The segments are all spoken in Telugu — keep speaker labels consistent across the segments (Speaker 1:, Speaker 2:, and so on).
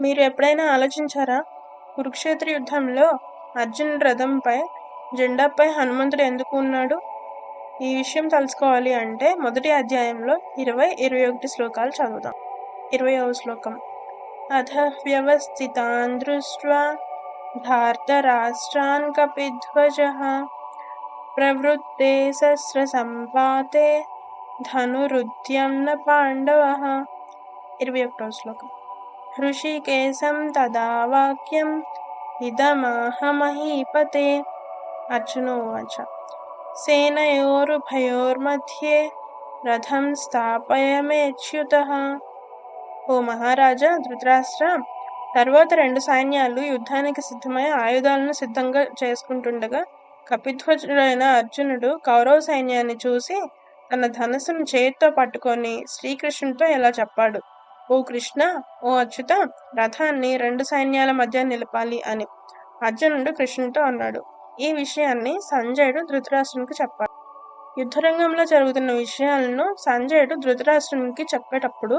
Speaker 1: మీరు ఎప్పుడైనా ఆలోచించారా? కురుక్షేత్ర యుద్ధంలో అర్జున్ రథంపై జెండాపై హనుమంతుడు ఎందుకు ఉన్నాడు? ఈ విషయం తెలుసుకోవాలి అంటే మొదటి అధ్యాయంలో ఇరవై ఇరవై ఒకటి శ్లోకాలు చదువుదాం. ఇరవయవ శ్లోకం. అథ వ్యవస్థితాన్ దృష్ట్వా ధార్తరాష్ట్రాన్ కపిధ్వజ ప్రవృత్తే శస్త్రసంపాతే ధనురుద్యం న పాండవ. ఇరవై ఒకటో శ్లోకం. हृषिकेशं తదా వాక్యం ఇదమాహమహీపతే अर्जुनोवाच సేనయోరుభయోర్మధ్యే రథం स्थापय मेच्युतः ఓ మహారాజా ధృతరాష్ట్ర తర్వాత రెండు సైన్యాలు యుద్ధానికి సిద్ధమై ఆయుధాలను సిద్ధంగా చేసుకుంటుండగా కపిధ్వజుడైన అర్జునుడు కౌరవ సైన్యాన్ని చూసి తన ధనస్సును చేతితో పట్టుకొని శ్రీకృష్ణుడితో ఇలా చెప్పాడు. ఓ కృష్ణ ఓ అచ్యుత రథాన్ని రెండు సైన్యాల మధ్య నిలపాలి అని. అర్జునుడు కృష్ణుడితో అన్నాడు. ఈ విషయాన్ని సంజయుడు ధృతరాష్ట్రునికి చెప్పాడు యుద్ధరంగంలో జరుగుతున్న విషయాలను సంజయుడు ధృతరాష్ట్రునికి చెప్పేటప్పుడు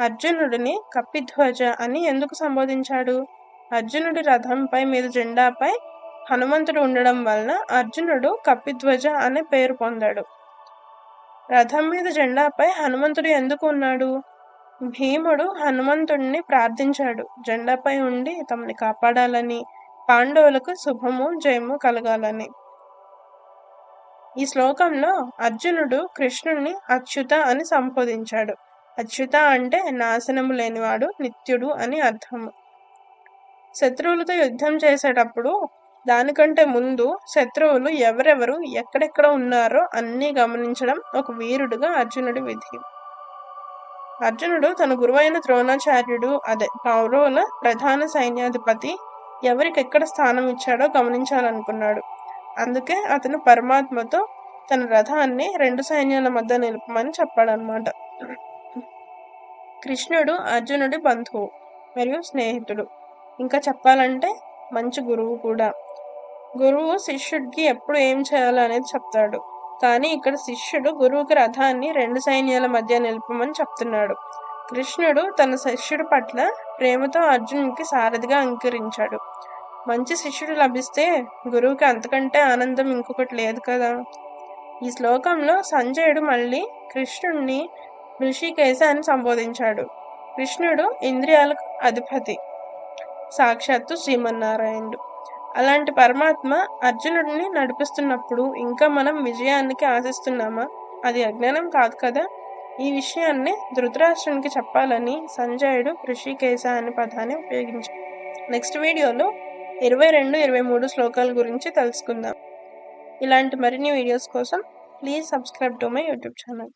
Speaker 1: అర్జునుడిని కపిధ్వజ అని ఎందుకు సంబోధించాడు? అర్జునుడి రథంపై మీద జెండాపై హనుమంతుడు ఉండడం వలన అర్జునుడు కపిధ్వజ అనే పేరు పొందాడు. రథం మీద జెండాపై హనుమంతుడు ఎందుకు ఉన్నాడు? భీముడు హనుమంతుడిని ప్రార్థించాడు. జెండాపై ఉండి తమని కాపాడాలని పాండవులకు శుభము జయము కలగాలని. ఈ శ్లోకంలో అర్జునుడు కృష్ణుణ్ణి అచ్యుత అని సంబోధించాడు. అచ్యుత అంటే నాశనము లేనివాడు నిత్యుడు అని అర్థము. శత్రువులతో యుద్ధం చేసేటప్పుడు దానికంటే ముందు శత్రువులు ఎవరెవరు ఎక్కడెక్కడ ఉన్నారో అన్నీ గమనించడం ఒక వీరుడుగా అర్జునుడి విధి. అర్జునుడు తన గురువైన ద్రోణాచార్యుడు అదే కౌరవుల ప్రధాన సైన్యాధిపతి ఎవరికి ఎక్కడ స్థానం ఇచ్చాడో గమనించాలనుకున్నాడు. అందుకే అతను పరమాత్మతో తన రథాన్ని రెండు సైన్యాల మధ్య నిలపమని చెప్పాడనమాట కృష్ణుడు అర్జునుడి బంధువు మరియు స్నేహితుడు. ఇంకా చెప్పాలంటే మంచి గురువు కూడా. గురువు శిష్యుడికి ఎప్పుడు ఏం చేయాలనేది చెప్తాడు. కానీ ఇక్కడ శిష్యుడు గురువుకి రథాన్ని రెండు సైన్యాల మధ్య నిలపమని చెప్తున్నాడు. కృష్ణుడు తన శిష్యుడి పట్ల ప్రేమతో అర్జునుడికి సారథిగా అంకరించాడు. మంచి శిష్యుడు లభిస్తే గురువుకి అంతకంటే ఆనందం ఇంకొకటి లేదు కదా? ఈ శ్లోకంలో సంజయుడు మళ్ళీ కృష్ణుడిని ఋషికేశ అని సంబోధించాడు. కృష్ణుడు ఇంద్రియాలకు అధిపతి. సాక్షాత్తు శ్రీమన్నారాయణుడు. అలాంటి పరమాత్మ అర్జునుడిని నడిపిస్తున్నప్పుడు ఇంకా మనం విజయానికి ఆశిస్తున్నామా? అది అజ్ఞానం కాదు కదా? ఈ విషయాన్ని ధృతరాష్ట్రునికి చెప్పాలని సంజయుడు ఋషికేశ అనే పదాన్ని ఉపయోగించాడు. నెక్స్ట్ వీడియోలో ఇరవై రెండు ఇరవై మూడు శ్లోకాల గురించి తెలుసుకుందాం. ఇలాంటి మరిన్ని వీడియోస్ కోసం please subscribe to my YouTube channel.